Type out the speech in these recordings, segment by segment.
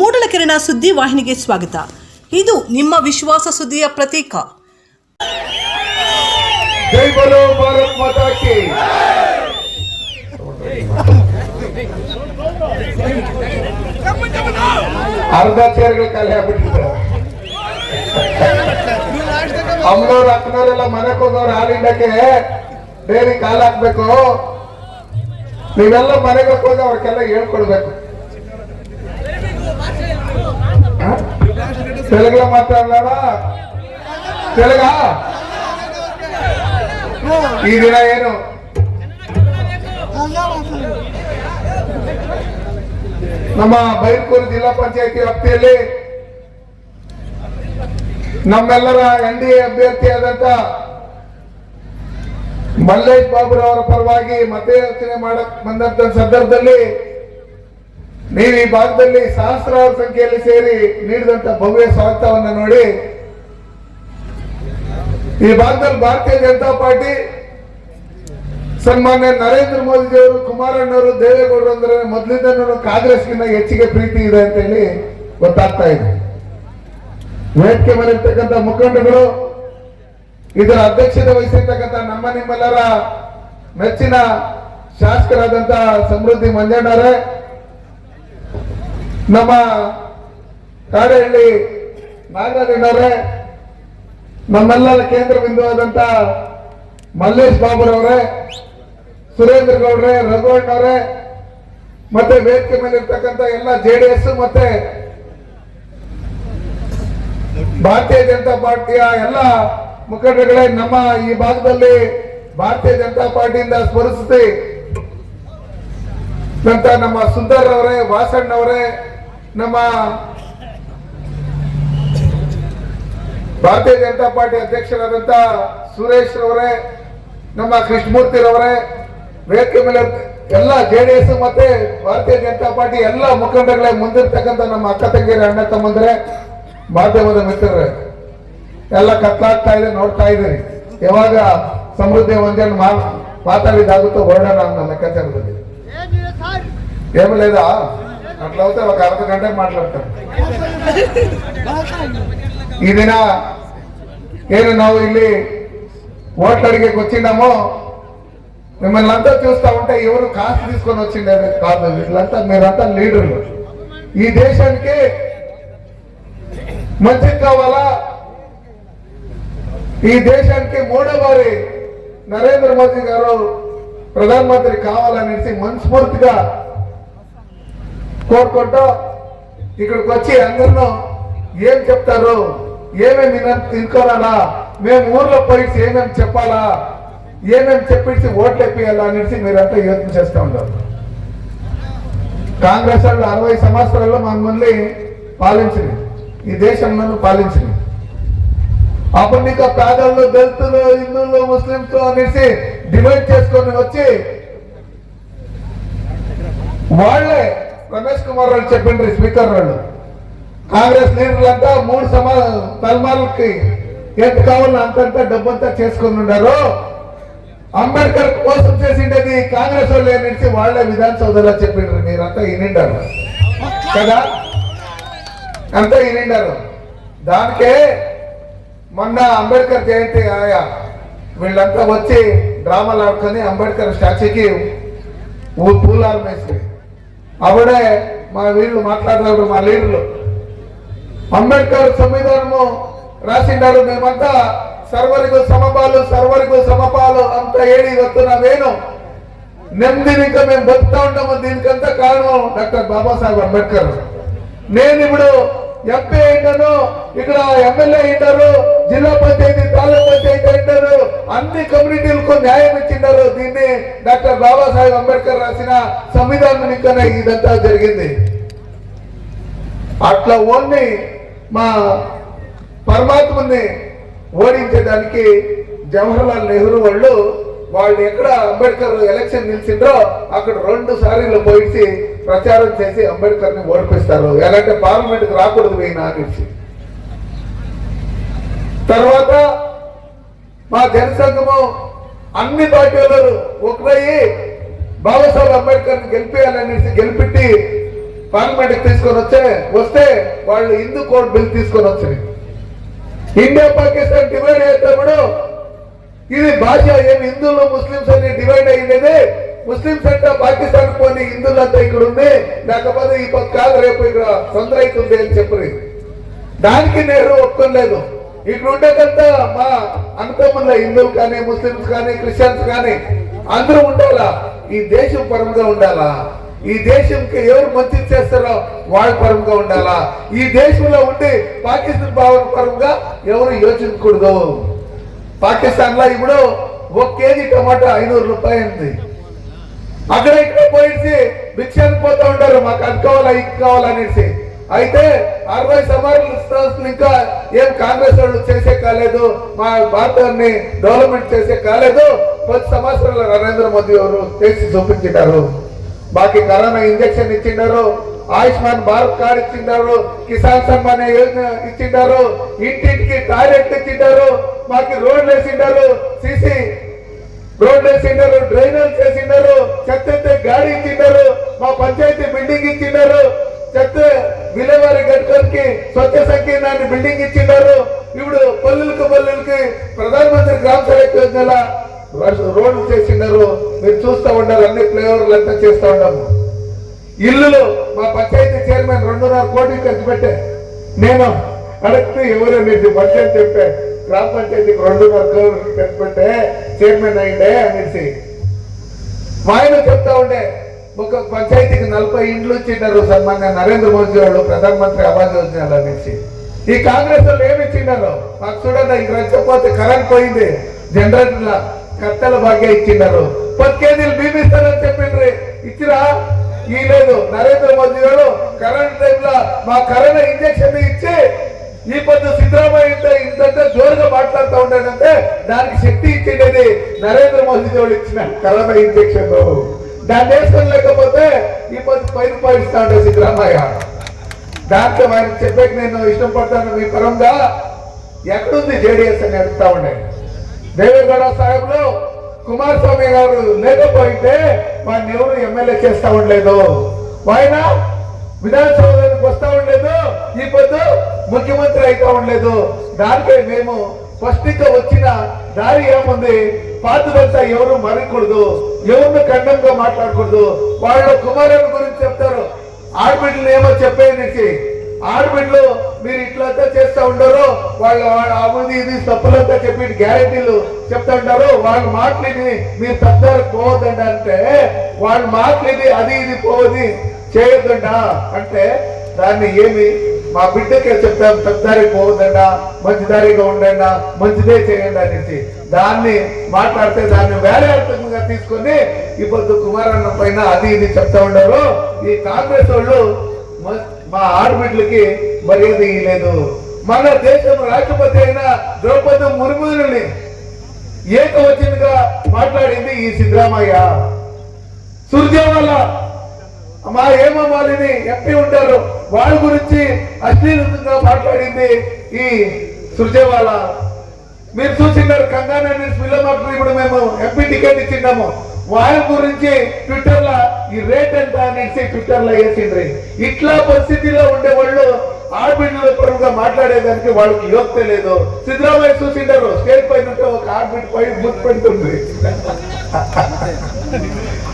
ಮೂಡಲಕೆರೆನ ಸುದ್ದಿ ವಾಹಿನಿಗೆ ಸ್ವಾಗತ. ಇದು ನಿಮ್ಮ ವಿಶ್ವಾಸ ಸುದ್ದಿಯ ಪ್ರತೀಕ. ಅರ್ಧ ಚೇರ್ಗಳು ಖಾಲಿ ಆಗ್ಬಿಟ್ಟಿದೆ. ಅಮ್ಮನವ್ರು ಅಕ್ಕನವರೆಲ್ಲ ಮನೆಗೆ ಹೋದವ್ರು ಹಾಲಿಂಡಕ್ಕೆ ಡೈರಿ ಕಾಲ್ ಹಾಕ್ಬೇಕು. ನೀವೆಲ್ಲ ಮನೆಗೆ ಹೋಗಿ ಅವ್ರಿಗೆಲ್ಲ ಹೇಳ್ಕೊಡ್ಬೇಕು. ಹ? ತೆಲುಗುలో తెలుగా ఈ ಏನು ನಮ್ಮ ಬೈರ್ಕೂರು ಜಿಲ್ಲಾ ಪಂಚಾಯತಿ ವ್ಯಾಪ್ತಿಯಲ್ಲಿ ನಮ್ಮೆಲ್ಲರ ಎನ್ ಡಿ ಎ ಅಭ್ಯರ್ಥಿಯಾದಂತ ಮಲ್ಲೇಶ್ ಬಾಬುರವರ ಪರವಾಗಿ ಮತಯಾಚನೆ ಮಾಡಕ್ ಬಂದಂತ ಸಂದರ್ಭದಲ್ಲಿ ನೀವು ಈ ಭಾಗದಲ್ಲಿ ಸಹಸ್ರಾರು ಸಂಖ್ಯೆಯಲ್ಲಿ ಸೇರಿ ನೀಡಿದಂತ ಭವ್ಯ ಸ್ವಾಗತವನ್ನ ನೋಡಿ. ಈ ಭಾಗದಲ್ಲಿ ಭಾರತೀಯ ಜನತಾ ಪಾರ್ಟಿ ಸನ್ಮಾನ್ಯ ನರೇಂದ್ರ ಮೋದಿಜಿಯವರು ಕುಮಾರಣ್ಣವರು ದೇವೇಗೌಡರು ಅಂದ್ರೆ ಮೊದಲಿಂದನೂ ಕಾಂಗ್ರೆಸ್ಗಿಂತ ಹೆಚ್ಚಿಗೆ ಪ್ರೀತಿ ಇದೆ ಅಂತ ಹೇಳಿ ಗೊತ್ತಾಗ್ತಾ ಇದೆ. ವೇದಿಕೆ ಮೇಲಿರ್ತಕ್ಕಂಥ ಮುಖಂಡಗಳು ಇದರ ಅಧ್ಯಕ್ಷತೆ ವಹಿಸಿರ್ತಕ್ಕಂಥ ನಮ್ಮ ನಿಮ್ಮೆಲ್ಲರ ಮೆಚ್ಚಿನ ಶಾಸಕರಾದಂತಹ ಸಮೃದ್ಧಿ ಮಂಜಣ್ಣವರೇ ನಮ್ಮ ಕಾಡಹಳ್ಳಿ ನಾಗರಾಜಣ್ಣವರೇ ನಮ್ಮೆಲ್ಲರ ಕೇಂದ್ರ ಆದಂತ ಮಲ್ಲೇಶ್ ಬಾಬುರವರೇ, ಸುರೇಂದ್ರ ಗೌಡ್ರೆ, ರಘುವಣ್ಣವರೇ, ಮತ್ತೆ ವೇದಿಕೆ ಮೇಲೆ ಇರ್ತಕ್ಕಂಥ ಎಲ್ಲ ಜೆ ಡಿ ಎಸ್ ಮತ್ತೆ ಭಾರತೀಯ ಜನತಾ ಪಾರ್ಟಿಯ ಎಲ್ಲ ಮುಖಂಡಗಳೇ ನಮ್ಮ ಈ ಭಾಗದಲ್ಲಿ ಭಾರತೀಯ ಜನತಾ ಪಾರ್ಟಿಯಿಂದ ಸ್ಮರಿಸುತ್ತಿ ಅಂತ ನಮ್ಮ ಸುಂದರ್ ಅವರೇ ವಾಸಣ್ಣ ಅವರೇ ನಮ್ಮ ಭಾರತೀಯ ಜನತಾ ಪಾರ್ಟಿ ಅಧ್ಯಕ್ಷರಾದಂತ ಸುರೇಶ್ ರವರೇ, ನಮ್ಮ ಕೃಷ್ಣಮೂರ್ತಿರವರೇ ವೇದಿಕೆ ಮೇಲೆ ಎಲ್ಲ ಜೆ ಡಿ ಎಸ್ ಮತ್ತೆ ಭಾರತೀಯ ಜನತಾ ಪಾರ್ಟಿ ಎಲ್ಲ ಮುಖಂಡಗಳೇ ಮುಂದಿರ್ತಕ್ಕಂಥ ನಮ್ಮ ಅಕ್ಕ ತಂಗಿಯರ, ಅಣ್ಣ ತಮ್ಮಂದ್ರೆ, ಮಾಧ್ಯಮದ ಮಿತ್ರರೇ, ಎಲ್ಲ ಕತ್ಲಾಗ್ತಾ ಇದೆ, ನೋಡ್ತಾ ಇದ್ದೀರಿ. ಯಾವಾಗ ಸಮೃದ್ಧಿ ಒಂದೇನು ಮಾತಾಡಿದಾಗುತ್ತೋ ಹೊರಡೋಣ ನಮ್ಮ ಲೆಕ್ಕಾಚಾರದಲ್ಲಿ. ಏಮಲೇದಾ అట్లా అవుతే ఒక అర్ధ గంట మాట్లాడతాం ఇది దిన నేను నా వెళ్ళి ఓట్లు అడిగేకి వచ్చిండమో మిమ్మల్ని అంతా చూస్తూ ఉంటే ఎవరు కాస్ట్ తీసుకొని వచ్చిండే కాదు వీళ్ళంతా మీరంతా లీడర్లు. ఈ దేశానికి మంచిది కావాలా? ఈ దేశానికి మూడో వారి నరేంద్ర మోదీ గారు ప్రధానమంత్రి కావాలనేసి మనస్ఫూర్తిగా కోరుకుంటూ ఇక్కడికి వచ్చి అందరినూ ఏం చెప్తారు ఏమేమి తినుకోవాలా మేము ఊర్లో పోయి ఏమేమి చెప్పాలా ఏమేమి చెప్పించి ఓట్లు ఎప్పియాలా అనేసి మీరంతా యోచన చేస్తూ ఉంటారు కాంగ్రెస్ వాళ్ళు అరవై సంవత్సరాల్లో మమ్మల్ని పాలించింది ఈ దేశంలో పాలించింది అప్పుడు నీకు పేదలు దళితులు హిందువులు ముస్లింస్ అనేసి డివైడ్ చేసుకొని వచ్చి వాళ్ళే రమేష్ కుమార్ వాళ్ళు చెప్పిండ్రు స్పీకర్ వాళ్ళు కాంగ్రెస్ లీడర్లంతా మూడు సమా తలమాలకి ఎంత కావాలో అంతంత డబ్బంతా చేసుకొని ఉన్నారు. అంబేద్కర్ కోసం చేసిండేది కాంగ్రెస్ వాళ్ళు అనేసి వాళ్ళే విధానసౌధలో చెప్పిండ్రు మీరంతా వినిండారు. కదా? అంతా వినిండారు. దానికే మొన్న అంబేద్కర్ జయంతి ఆయా. వీళ్ళంతా వచ్చి డ్రామాలు ఆడుకొని అంబేద్కర్ స్టాచ్యూకి ఊ వేసి అప్పుడే మా వీళ్ళు మాట్లాడతారు మా లీడర్లు. అంబేద్కర్ సంవిధానము రాసిండారు. మేమంతా సర్వరికు సమపాలు సర్వరికు సమపాలు అంత ఏడి నా వేణు. నెమ్మదిని ఇంకా మేము బతుకుతా ఉంటాము. దీనికంతా కారణం డాక్టర్ బాబాసాహెబ్ అంబేద్కర్. నేను ఇప్పుడు ఎంపీ అయింటాను ఇక్కడ ఎమ్మెల్యే అయినారు జిల్లా పంచాయతీ తాలూకు పంచాయతీ అయినారు అన్ని కమ్యూనిటీలకు న్యాయం ఇచ్చినారు దీన్ని డాక్టర్ బాబాసాహెబ్ అంబేద్కర్ రాసిన సంవిధానం ఇంకనే ఇదంతా జరిగింది. అట్లా ఓన్లీ మా పరమాత్మని ఓడించడానికి జవహర్లాల్ నెహ్రూ వాళ్ళు వాళ్ళు ఎక్కడ అంబేద్కర్ ఎలక్షన్ నిలిచిండ్రో అక్కడ రెండు సార్లు పోయి ప్రచారం చేసి అంబేద్కర్ని ఓడిపిస్తారు. ఎలాంటి పార్లమెంట్కి రాకూడదు పోయినా అనేసి తర్వాత మా జనసంఘము అన్ని పార్టీలు ఒకరయ్యి బాబాసాహెబ్ అంబేద్కర్ని గెలిపేయాలనేసి గెలిపెట్టి పార్లమెంట్ తీసుకొని వచ్చే వస్తే వాళ్ళు హిందూ కోడ్ బిల్ తీసుకొని వచ్చారు ఇండియా పాకిస్తాన్ డివైడ్ అయ్యేటప్పుడు ఇది భాష ఏమి హిందువులు ముస్లింస్ అని డివైడ్ అయ్యేది ముస్లిం అంటే పాకిస్తాన్ పోని హిందువులంతా ఇక్కడ ఉంది లేకపోతే ఈ పక్క కాదు రేపు ఇక్కడ తొందర అవుతుంది అని చెప్పి దానికి నేను ఒప్పుకోలేదు. ఇక్కడ ఉండేదంతా మా అన్నతమ్ముల హిందువులు కానీ ముస్లిమ్స్ కానీ క్రిస్టియన్స్ కానీ అందరూ ఉండాలా? ఈ దేశం పరంగా ఉండాలా? ఈ దేశంకి ఎవరు మంచి చేస్తారో వాళ్ళ పరంగా ఉండాలా? ఈ దేశంలో ఉండి పాకిస్తాన్ భావన పరంగా ఎవరు యోచించకూడదు. పాకిస్తాన్లో ఇప్పుడు ఒక కేజీ టమాటా ఐనూరు రూపాయలు ఉంది. అక్కడ ఇక్కడ పోయించి భిక్షాన్ని పోతా ఉంటారు. మాకు అది కావాలా ఇది కావాలనేసి అయితే అరవై సంవత్సరాలు ఇంకా ఏం కాంగ్రెస్ వాళ్ళు చేసే కాలేదు మా భారతాన్ని డెవలప్మెంట్ చేసే కాలేదు. పది సంవత్సరాలు నరేంద్ర మోదీ గారు చేసి చూపించినారు. బాకీ కరోనా ఇంజక్షన్ ఇచ్చిండారు ఆయుష్మాన్ భారత్ కార్డ్ ఇచ్చిండారు కిసాన్ సమ్మాన్ యోజన ఇచ్చిండారు ఇంటింటికి టాయిలెట్ ఇచ్చిండారు మాకు రోడ్లు వేసిండారు సిసి రోడ్లు వేసిండారు డ్రైనేజ్ చేసిండారు చెత్త గాడి ఇచ్చిండారు మా పంచాయతీ బిల్డింగ్ ఇచ్చిండారు చెత్త విలేవారి గడ్కర్కి స్వచ్ఛ సంకీర్ణాన్ని బిల్డింగ్ ఇచ్చిండారు. ఇప్పుడు పల్లెలకు పల్లెలకి ప్రధానమంత్రి గ్రామ సడక్ యోజన రోడ్లు చేసిండారు. మీరు చూస్తూ ఉండారు అన్ని ఫ్లేవర్లు అంతా చేస్తూ ఉన్నాము ఇల్లులు మా పంచాయతీ చైర్మన్ రెండున్నర కోట్లు ఖర్చు పెట్టే. నేను అడిగితే ఎవరు నీకు బడ్జెట్ చెప్పే. గ్రామ పంచాయతీకి రెండున్నర కోట్లు ఖర్చు పెట్టే. చైర్మన్ అయిండే అనేసి మా ఆయన చెప్తా ఉండే ఒక పంచాయతీకి నలభై ఇండ్లు ఇచ్చినారు సన్మాన్య నరేంద్ర మోదీ వాళ్ళు ప్రధానమంత్రి ఆవాస్ యోజనలు అనేసి. ఈ కాంగ్రెస్ వాళ్ళు ఏమి ఇచ్చిండారు? మాకు చూడండి ఇక్కడ చెప్పకపోతే కరెంట్ పోయింది. జనరేటర్ల కత్తెల భాగ్య ఇచ్చిండారు. పది కేజీలు బియ్యం చెప్పిండ్రి. ఇచ్చిరా? ఈ లేదు. నరేంద్ర మోదీ గారు కరెంట్ టైంలో మా కరోనా ఇంజక్షన్ ఇచ్చి ఈ పొద్దు సిద్ధరామయ్య ఇంత ఇంత జోరుగా మాట్లాడుతూ ఉండేదంటే దానికి శక్తి ఇచ్చేది నరేంద్ర మోదీ దేవుడు ఇచ్చిన కరోనా ఇంజక్షన్ దాన్ని వేసుకొని లేకపోతే ఈ పొద్దు పైన పాయిస్తా ఉంటాడు సిద్ధరామయ్య. దాంతో ఆయన చెప్పేకి నేను ఇష్టం పడతాను మీ పరంగా ఎక్కడుంది జేడిఎస్ అని అడుగుతా ఉండే. దేవేగౌడ సాహెబ్లో కుమారస్వామి గారు లేకపోతే వాడిని ఎవరు ఎమ్మెల్యే చేస్తా ఉండలేదు. ఆయన విధానసభలోకి వస్తా ఉండలేదు. ఈ పొద్దు ముఖ్యమంత్రి అయితే ఉండలేదు. దానికే మేము ఫస్ట్ ఇంకా వచ్చిన దారి ఏముంది? పాతదంతా ఎవరు మరకూడదు? ఎవరిని ఖండంగా మాట్లాడకూడదు? వాళ్ళ కుమారుని గురించి చెప్తారు. ఆడబిడ్డలు ఏమో చెప్పేసి ఆడబిడ్డలు మీరు ఇట్లంతా చేస్తా ఉండరు. వాళ్ళ వాళ్ళ ఇది తప్పులంతా చెప్పి గ్యారెంటీలు చెప్తా ఉంటారు వాళ్ళ మాటలు మీరు తప్పుదారి పోవద్దండి అంటే వాళ్ళ మాటలు అది ఇది పోవది చేయొద్దండ అంటే దాన్ని ఏమి మా బిడ్డకే చెప్తాం పెద్దదారి పోవద్దన్నా మంచి దారిగా ఉండండి మంచిదే చేయండి అనేసి దాన్ని మాట్లాడితే దాన్ని వేరే అర్థంగా తీసుకొని ఇప్పుడు కుమారన్న పైన అది ఇది చెప్తా ఉండరు ఈ కాంగ్రెస్ వాళ్ళు మా ఆడబిడ్డలకి మర్యాద ఇవ్వలేదు మన దేశం రాష్ట్రపతి అయిన ద్రౌపది ముర్ముని ఏకవచనగా మాట్లాడింది ఈ సిద్ధరామయ్య. సుర్జేవాల మా ఏమమ్మాలిని ఎంపీ ఉంటారు. వాళ్ళ గురించి అశ్లీలంగా మాట్లాడింది ఈ సుర్జేవాల మీరు చూసినారు కంగానా ఫిల్మ్ ఇప్పుడు మేము ఎంపీ టికెట్ ఇచ్చినాము వాళ్ళ గురించి ట్విట్టర్లో ఈ రేట్ ఎంత అనేసి ట్విట్టర్లో వేసిండ్రి. ఇట్లా పరిస్థితిలో ఉండే వాళ్ళు ఆడబిడ్డల పరంగా మాట్లాడేదానికి వాళ్ళకి యోగ్యత లేదు. సిద్ధరామయ్య చూసిండారు స్టేజ్ పైన ఒక ఆడబిడ్డ పై బుద్ధి పెడుతుంది.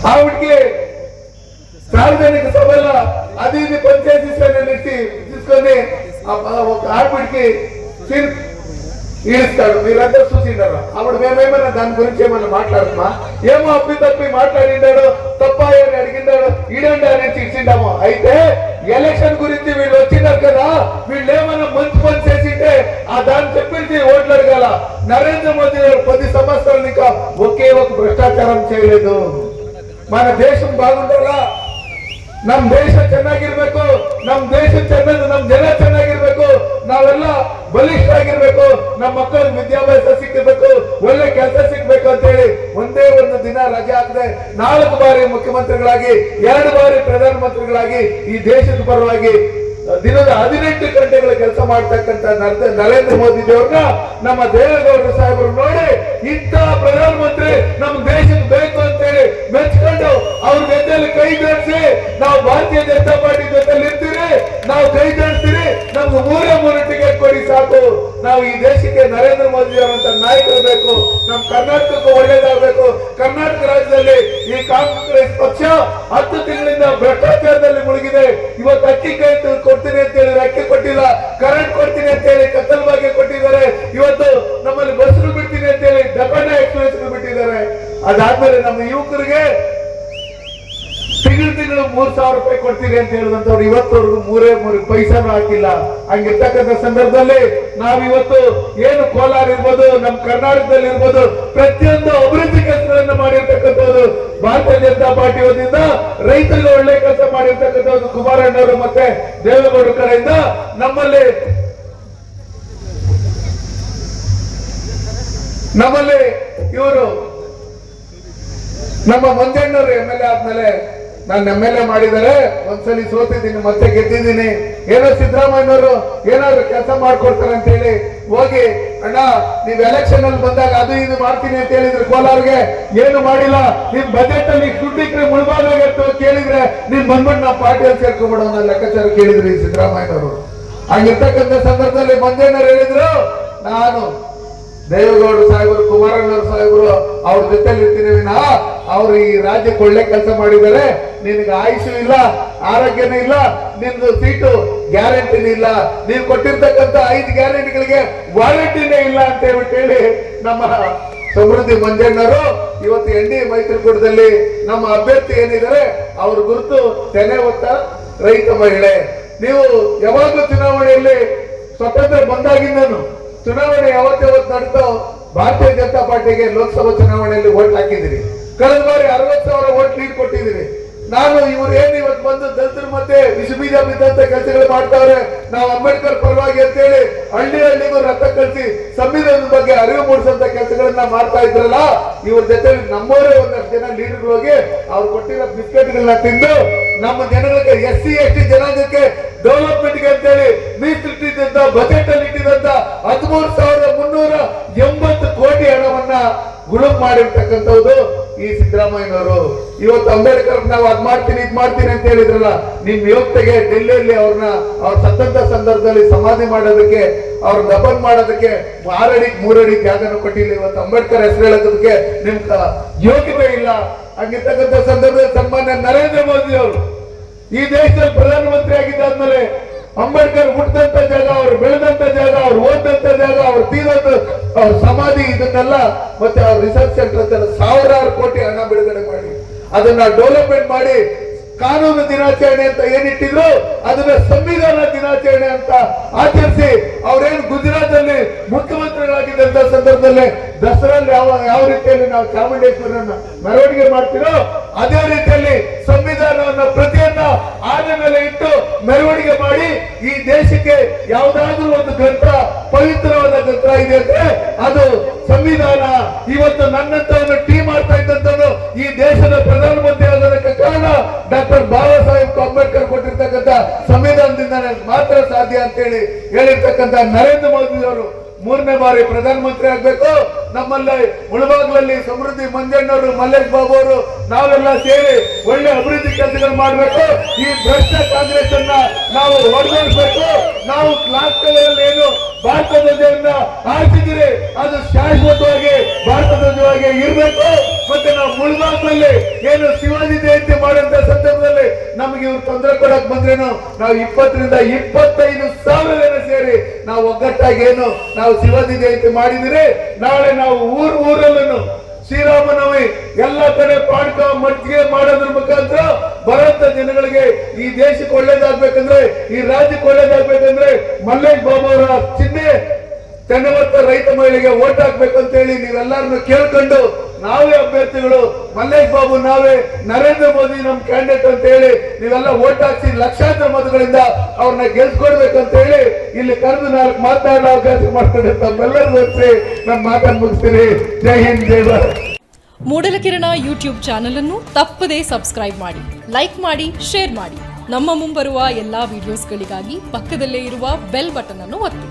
ఆవిడకి సార్వజనిక సభలో అది ఇది పంచాయతీ అనేసి తీసుకొని ఒక ఆడబిడ్కి ఈడుస్తాడు మీరందరూ చూసిండారు? అప్పుడు మేమేమైనా దాని గురించి ఏమైనా మాట్లాడుతున్నా ఏమో అప్పి తప్పి మాట్లాడిండాడు తప్పాయి అని అడిగిండాడు ఈడండి అనేసి ఇచ్చిండాము. అయితే ఎలక్షన్ గురించి వీళ్ళు వచ్చినారు కదా వీళ్ళు ఏమైనా మంచి పని చేసింటే ఆ దాన్ని చెప్పించి ఓట్లు అడగాల. నరేంద్ర మోదీ గారు పది సంవత్సరాలు ఇంకా ఒకే ఒక భ్రష్టాచారం చేయలేదు. మన దేశం బాగుండాలా? ನಮ್ ದೇಶ ಚೆನ್ನಾಗಿರ್ಬೇಕು, ನಮ್ ದೇಶ ಚೆನ್ನಾಗಿ, ನಮ್ ಜನ ಚೆನ್ನಾಗಿರ್ಬೇಕು, ನಾವೆಲ್ಲ ಬಲಿಷ್ಠ ಆಗಿರ್ಬೇಕು ನಮ್ಮ ಮಕ್ಕಳಿಗೆ ವಿದ್ಯಾಭ್ಯಾಸ ಸಿಕ್ಕಿರ್ಬೇಕು, ಒಳ್ಳೆ ಕೆಲಸ ಸಿಗ್ಬೇಕು ಅಂತ ಹೇಳಿ ಒಂದೇ ಒಂದು ದಿನ ರಜೆ ಆಗದೆ ನಾಲ್ಕು ಬಾರಿ ಮುಖ್ಯಮಂತ್ರಿಗಳಾಗಿ, ಎರಡು ಬಾರಿ ಪ್ರಧಾನಮಂತ್ರಿಗಳಾಗಿ ಈ ದೇಶದ ಪರವಾಗಿ ದಿನದ ಹದಿನೆಂಟು ಗಂಟೆಗಳ ಕೆಲಸ ಮಾಡ್ತಕ್ಕಂಥ ನರ- ನರೇಂದ್ರ ಮೋದಿ ದೇವ್ರನ್ನ ನಮ್ಮ ದೇವೇಗೌಡರು ಸಾಹೇಬರು ನೋಡಿ, ಇಂಥ ಪ್ರಧಾನಮಂತ್ರಿ ನಮ್ಮ ದೇಶಕ್ಕೆ ಬೇಕು ಅಂತ ಹೇಳಿ ಮೆಚ್ಕೊಂಡು ಅವ್ರ ಗದ್ದೆಯಲ್ಲಿ ಕೈ ಜೋಡಿಸಿ ನಾವು ಭಾರತೀಯ ಜನತಾ ಪಾರ್ಟಿ ಜೊತೆ ಇರ್ತೀರಿ ನಾವು ಕೈ ಜೋಡಿಸ್ತೀರಿ ನಮ್ಗೆ ಮೂರೇ ಮೂರು ಟಿಕೆಟ್ ಕೊಡಿ ಸಾಕು. ನಾವು ಈ ದೇಶಕ್ಕೆ ನರೇಂದ್ರ ಮೋದಿ ಅವರಂತ ನಾಯಕರು ಬೇಕು ನಮ್ಮ ಕರ್ನಾಟಕಕ್ಕೂ ಒಳ್ಳೇದಾಗಬೇಕು. ಕರ್ನಾಟಕ ರಾಜ್ಯದಲ್ಲಿ ಈ ಕಾಂಗ್ರೆಸ್ ಪಕ್ಷ ಹತ್ತು ತಿಂಗಳಿಂದ ಕೊಡ್ತೀರಿ ಅಂತ ಹೇಳಿದಂತವ್ರು ಇವತ್ತವರೆಗೂ ಮೂರೇ ಮೂರು ಪೈಸಾನು ಹಾಕಿಲ್ಲ. ಹಂಗಿರ್ತಕ್ಕಂಥ ಸಂದರ್ಭದಲ್ಲಿ ನಾವ್ ಇವತ್ತು ಏನು ಕೋಲಾರ ಇರ್ಬೋದು ನಮ್ ಕರ್ನಾಟಕದಲ್ಲಿ ಇರ್ಬೋದು, ಪ್ರತಿಯೊಂದು ಅಭಿವೃದ್ಧಿ ಕೆಲಸಗಳನ್ನ ಮಾಡಿರ್ತಕ್ಕಂಥದ್ದು ಭಾರತೀಯ ಜನತಾ ಪಾರ್ಟಿ ವತಿಯಿಂದ ರೈತರಿಗೆ ಒಳ್ಳೆ ಕೆಲಸ ಮಾಡಿರ್ತಕ್ಕಂಥದ್ದು ಕುಮಾರಣ್ಣವರು ಮತ್ತೆ ದೇವೇಗೌಡರ ಕಡೆಯಿಂದ ನಮ್ಮಲ್ಲಿ ನಮ್ಮಲ್ಲಿ ಇವರು ನಮ್ಮ ಮಂಜಣ್ಣವರು ಎಂ ಎಲ್ ಎ ಆದ್ಮೇಲೆ ನಾನು ಎ ಮಾಡಿದ್ದಾರೆ ಒಂದ್ಸಲಿ ಸೋತಿದ್ದೀನಿ, ಮತ್ತೆ ಗೆದ್ದಿದ್ದೀನಿ. ಏನೋ ಸಿದ್ದರಾಮಯ್ಯನವರು ಏನಾದ್ರು ಕೆಲಸ ಮಾಡ್ಕೊಡ್ತಾರೆ ಅಂತ ಹೇಳಿ ಹೋಗಿ, ಅಣ್ಣ, ನೀವ್ ಎಲೆಕ್ಷನ್ ಅಲ್ಲಿ ಬಂದಾಗ ಅದು ಇದು ಮಾಡ್ತೀನಿ ಅಂತ ಹೇಳಿದ್ರೆ ಕೋಲಾರ್ಗೆ. ಏನು ಮಾಡಿಲ್ಲ. ನಿಮ್ ಬಜೆಟ್ ಅಲ್ಲಿ ದುಡ್ಡಿಕ್ರೆ ಮುಳುಬಾಗ್ಲಾಗೆ ಕೇಳಿದ್ರೆ ನೀನ್ ಬಂದ್ಬಿಟ್ಟು ನಾವು ಪಾರ್ಟಿಯಲ್ಲಿ ಸೇರ್ಕೊಂಡ್ಬಿಡೋ ಅನ್ನೋ ಲೆಕ್ಕಾಚಾರ ಕೇಳಿದ್ರಿ ಸಿದ್ದರಾಮಯ್ಯನವರು. ಹಾಗಿರ್ತಕ್ಕಂಥ ಸಂದರ್ಭದಲ್ಲಿ ಮಂಜಣ್ಣರು ಹೇಳಿದ್ರು? ನಾನು. ದೇವೇಗೌಡರು ಸಾಹೇಬರು, ಕುಮಾರಣ್ಣವ್ರ ಸಾಹೇಬರು ಅವ್ರ ಜೊತೆಲಿ ಇರ್ತೀನಿ ವಿನಃ. ಅವ್ರು ಈ ರಾಜ್ಯಕ್ಕೆ ಒಳ್ಳೆ ಕೆಲಸ ಮಾಡಿದ್ದಾರೆ. ನಿನಗೆ ಆಯುಷು ಇಲ್ಲ, ಆರೋಗ್ಯನೂ ಇಲ್ಲ ನಿಮ್ದು ಸೀಟು ಗ್ಯಾರಂಟಿನೂ ಇಲ್ಲ. ನೀವು ಕೊಟ್ಟಿರ್ತಕ್ಕಂಥ ಐದು ಗ್ಯಾರಂಟಿಗಳಿಗೆ ವಾರಂಟಿನೇ ಇಲ್ಲ ಅಂತ ಹೇಳ್ಬಿಟ್ಟು ಹೇಳಿ ನಮ್ಮ ಸಮೃದ್ಧಿ ಮಂಜಣ್ಣವರು ಇವತ್ತು ಎನ್ ಡಿ ಮೈತ್ರಿಕೂಟದಲ್ಲಿ ನಮ್ಮ ಅಭ್ಯರ್ಥಿ ಏನಿದ್ದಾರೆ, ಅವ್ರ ಗುರುತು ತೆನೆ ಹೊತ್ತ ರೈತ ಮಹಿಳೆ. ನೀವು ಯಾವಾಗಲೂ ಚುನಾವಣೆಯಲ್ಲಿ ಸ್ವತಂತ್ರ ಬಂದಾಗಿಂದನು ಚುನಾವಣೆ ಯಾವತ್ತಾವತ್ ಯಾವತ್ತು ನಡೀತೋ ಭಾರತೀಯ ಜನತಾ ಪಾರ್ಟಿಗೆ ಲೋಕಸಭಾ ಚುನಾವಣೆಯಲ್ಲಿ ಓಟ್ ಹಾಕಿದಿರಿ ಕಳೆದ ಬಾರಿ ಅರವತ್ತು ಸಾವಿರ ಓಟ್ ಲೀಡ್ ಕೊಟ್ಟಿದ್ದೀರಿ. ನಾನು ಇವ್ರು ಏನ್ ಇವತ್ತು ಬಂದು ದಲಿತರ ಮತ್ತೆ ವಿಷಬೀಜ ಬಿದ್ದಂತ ಕೆಲಸಗಳು ಮಾಡ್ತಾವ್ರೆ, ನಾವು ಅಂಬೇಡ್ಕರ್ ಪರವಾಗಿ ಅಂತೇಳಿ ಹಳ್ಳಿ ಹಳ್ಳಿಗೂ ರಕ್ತ ಕಳಿಸಿ ಸಂವಿಧಾನದ ಬಗ್ಗೆ ಅರಿವು ಮೂಡಿಸಂತ ಕೆಲಸಗಳನ್ನ ಮಾಡ್ತಾ ಇದ್ರಲ್ಲ ಇವ್ರ ಜೊತೆ ನಮ್ಮವರೇ ಒಂದಷ್ಟು ಜನ ಲೀಡರ್ ಹೋಗಿ ಅವ್ರು ಕೊಟ್ಟಿರೋ ಬಿಸ್ಕೆಟ್ಗಳನ್ನ ತಿಂದು ನಮ್ಮ ಜನಗಳಿಗೆ ಎಸ್ ಸಿ ಎಸ್ ಟಿ ಜನಾಂಗಕ್ಕೆ ಡೆವಲಪ್ಮೆಂಟ್ಗೆ ಅಂತೇಳಿ ಮೀಸಲಿಟ್ಟಿದ್ದಂತ ಬಜೆಟ್ ಅಲ್ಲಿ ಇಟ್ಟಿದಂತ ಹದಿಮೂರು ಸಾವಿರದ ಮುನ್ನೂರ ಎಂಬತ್ತು ಕೋಟಿ ಹಣವನ್ನ ಗುಳು ಮಾಡಿರ್ತಕ್ಕಂಥದ್ದು ಈ ಸಿದ್ದರಾಮಯ್ಯನವರು. ಇವತ್ತು ಅಂಬೇಡ್ಕರ್ ನಾವು ಅದ್ ಮಾಡ್ತೀನಿ, ಇದ್ ಮಾಡ್ತೀನಿ ಅಂತ ಹೇಳಿದ್ರಲ್ಲ, ನಿಮ್ ಯುವಕ್ತೆಗೆ ಡೆಲ್ಲಿಯಲ್ಲಿ ಅವ್ರನ್ನ, ಅವ್ರ ಸತ್ತಂತ ಸಂದರ್ಭದಲ್ಲಿ ಸಮಾಧಿ ಮಾಡೋದಕ್ಕೆ ಅವ್ರ ದಬನ್ ಮಾಡೋದಕ್ಕೆ ಆರಡಿ, ಮೂರಡಿ ಜಾಗನೂ ಕೊಟ್ಟಿಲ್ಲ. ಇವತ್ತು ಅಂಬೇಡ್ಕರ್ ಹೆಸರು ಹೇಳೋದಕ್ಕೆ ನಿಮ್ ಯೋಗ್ಯತೆ ಇಲ್ಲ. ಹಂಗಿರ್ತಕ್ಕಂಥ ಸಂದರ್ಭದಲ್ಲಿ ಸನ್ಮಾನ್ಯ ನರೇಂದ್ರ ಮೋದಿ ಅವರು ಈ ದೇಶದಲ್ಲಿ ಪ್ರಧಾನಮಂತ್ರಿ ಆಗಿದ್ದಾದ್ಮೇಲೆ ಅಂಬೇಡ್ಕರ್ ಹುಟ್ಟಿದಂತ ಜಾಗ, ಅವ್ರು ಬೆಳೆದಂತ ಜಾಗ, ಅವ್ರು ಓದಂತ ಜಾಗ, ಅವ್ರು ತೀರಂತ ಅವ್ರ ಸಮಾಧಿ ಇದನ್ನೆಲ್ಲ ಮತ್ತೆ ಅವ್ರ ರಿಸರ್ಚ್ ಸೆಂಟರ್ ಸಾವಿರಾರು ಕೋಟಿ ಹಣ ಬಿಡುಗಡೆ ಮಾಡಿ. ಅದನ್ನ ಡೆವಲಪ್ಮೆಂಟ್ ಮಾಡಿ ಕಾನೂನು ದಿನಾಚರಣೆ ಅಂತ ಏನಿಟ್ಟಿದ್ರು ಅದನ್ನ ಸಂವಿಧಾನ ದಿನಾಚರಣೆ ಅಂತ ಆಚರಿಸಿ ಅವರೇನು ಗುಜರಾತ್ ಅಲ್ಲಿ ಮುಖ್ಯಮಂತ್ರಿಗಳಾಗಿದ್ದಂತ ಸಂದರ್ಭದಲ್ಲಿ ದಸರಲ್ಲಿ ಯಾವ ಯಾವ ರೀತಿಯಲ್ಲಿ ನಾವು ಚಾಮುಂಡೇಶ್ವರನ್ನ ಮೆರವಣಿಗೆ ಮಾಡ್ತೀರೋ ಅದೇ ರೀತಿಯಲ್ಲಿ ಸಂವಿಧಾನವನ್ನ ಪ್ರತಿಯನ್ನ ಆನೆ ಮೇಲೆ ಇಟ್ಟು ಮೆರವಣಿಗೆ ಮಾಡಿ ಈ ದೇಶಕ್ಕೆ ಯಾವುದಾದ್ರೂ ಒಂದು ಗ್ರಂಥ, ಪವಿತ್ರವಾದ ಗ್ರಂಥ ಇದೆ ಅಂದ್ರೆ ಅದು ಸಂವಿಧಾನ. ಇವತ್ತು ನನ್ನಂತವನು ಟೀ ಮಾಡ್ತಾ ಇದ್ದಂಥದ್ದು ಈ ದೇಶದ ಪ್ರಧಾನಮಂತ್ರಿ ಆಗೋದಕ್ಕೆ ಕಾರಣ ಡಾಕ್ಟರ್ ಬಾಬಾ ಸಾಹೇಬ್ ಅಂಬೇಡ್ಕರ್ ಸಂವಿಧಾನದಿಂದ ಮಾತ್ರ ಸಾಧ್ಯ ಅಂತೇಳಿ ಹೇಳಿರ್ತಕ್ಕಂಥ ನರೇಂದ್ರ ಮೋದಿ ಅವರು ಮೂರನೇ ಬಾರಿ ಪ್ರಧಾನಮಂತ್ರಿ ಆಗ್ಬೇಕು. ನಮ್ಮಲ್ಲಿ ಮುಳಬಾಗ್ಲಲ್ಲಿ ಸಮೃದ್ಧಿ ಮಂಜಣ್ಣವರು, ಮಲ್ಲೇಶ್ ಬಾಬು ಅವರು ನಾವೆಲ್ಲ ಸೇರಿ ಒಳ್ಳೆ ಅಭಿವೃದ್ಧಿ ಕೆಲಸಗಳು ಮಾಡಬೇಕು. ಈ ಭ್ರಷ್ಟ ಕಾಂಗ್ರೆಸ್ ಅನ್ನ ನಾವು ಹೊಡೆದೋಡ್ಬೇಕು ನಾವು ಕ್ಲಾಸ್ ಏನು ಭಾರತ ಧ್ವಜವನ್ನ ಹಾಕಿದ್ರೆ ಅದು ಶಾಶ್ವತವಾಗಿ ಭಾರತ ಧ್ವಜವಾಗಿ ಇರಬೇಕು. ಮತ್ತೆ ನಾವು ಮುಳಬಾಗ್ಲಲ್ಲಿ ಏನು ಶಿವಾಜಿ ಜಯಂತಿ ಸಂದರ್ಭದಲ್ಲಿ ಇವ್ರು ತೊಂದರೆ ಕೊಡಕ್ ಬಂದ್ರೇನು? ನಾವು ಇಪ್ಪತ್ತರಿಂದ ಇಪ್ಪತ್ತೈದು ಸಾವಿರ ಜನ ಸೇರಿ ನಾವು ಒಗ್ಗಟ್ಟಾಗಿ ಏನು ನಾವು ಶಿವಾಜಿ ಜಯಂತಿ ಮಾಡಿದಿರಿ ನಾಳೆ ನಾವು ಊರ್ ಊರಲ್ಲೂ ಶ್ರೀರಾಮನವಿ ಎಲ್ಲ ಕಡೆ ಪಾಡ್ಕ ಮಟ್ಟಿಗೆ ಮಾಡೋದ್ರ ಮುಖಾಂತರ ಬರಂತ ಜನಗಳಿಗೆ ಈ ದೇಶಕ್ಕೆ ಒಳ್ಳೇದಾಗ್ಬೇಕಂದ್ರೆ, ಈ ರಾಜ್ಯಕ್ಕೆ ಒಳ್ಳೇದಾಗ್ಬೇಕಂದ್ರೆ ಮಲ್ಲೇಶ್ ಬಾಬು ಅವರ ಚಿಹ್ನೆ ರೈತ ಮಹಿಳೆಗೆ ಓಟ್ ಹಾಕ್ಬೇಕಂತ ಹೇಳಿ ನೀವೆಲ್ಲರನ್ನು ಕೇಳ್ಕೊಂಡು ನಾವೇ ಅಭ್ಯರ್ಥಿಗಳು, ಮಲ್ಲೇಶ್ ಬಾಬು ನಾವೇ, ನರೇಂದ್ರ ಮೋದಿ ನಮ್ ಕ್ಯಾಂಡಿಡೇಟ್ ಅಂತ ಹೇಳಿ ನೀವೆಲ್ಲ ಓಟ್ ಹಾಕ್ಸಿ ಲಕ್ಷಾಂತರ ಮತಗಳಿಂದ ಅವ್ರನ್ನ ಗೆಲ್ಸ್ಕೊಡ್ಬೇಕಂತ ಹೇಳಿ ಇಲ್ಲಿ ಕರೆದು ನಾಲ್ಕು ಮಾತಾಡೋ ಅವಕಾಶ ಮಾಡ್ಕೊಂಡು ತಮ್ಮೆಲ್ಲರೂ ಹೊರಿಸಿ ನಮ್ಮ ಮಾತನ್ನು ಮುಗಿಸ್ತೀನಿ. ಜೈ ಹಿಂದ್, ಜೈ ಭಾರತ್. ಮೂಡಲಕಿರಣ ಯೂಟ್ಯೂಬ್ ಚಾನಲ್ ಅನ್ನು ತಪ್ಪದೇ ಸಬ್ಸ್ಕ್ರೈಬ್ ಮಾಡಿ ಲೈಕ್ ಮಾಡಿ ಶೇರ್ ಮಾಡಿ. ನಮ್ಮ ಮುಂಬರುವ ಎಲ್ಲಾ ವಿಡಿಯೋಸ್ಗಳಿಗಾಗಿ ಪಕ್ಕದಲ್ಲೇ ಇರುವ ಬೆಲ್ ಬಟನ್ ಅನ್ನು ಒತ್ತಿ.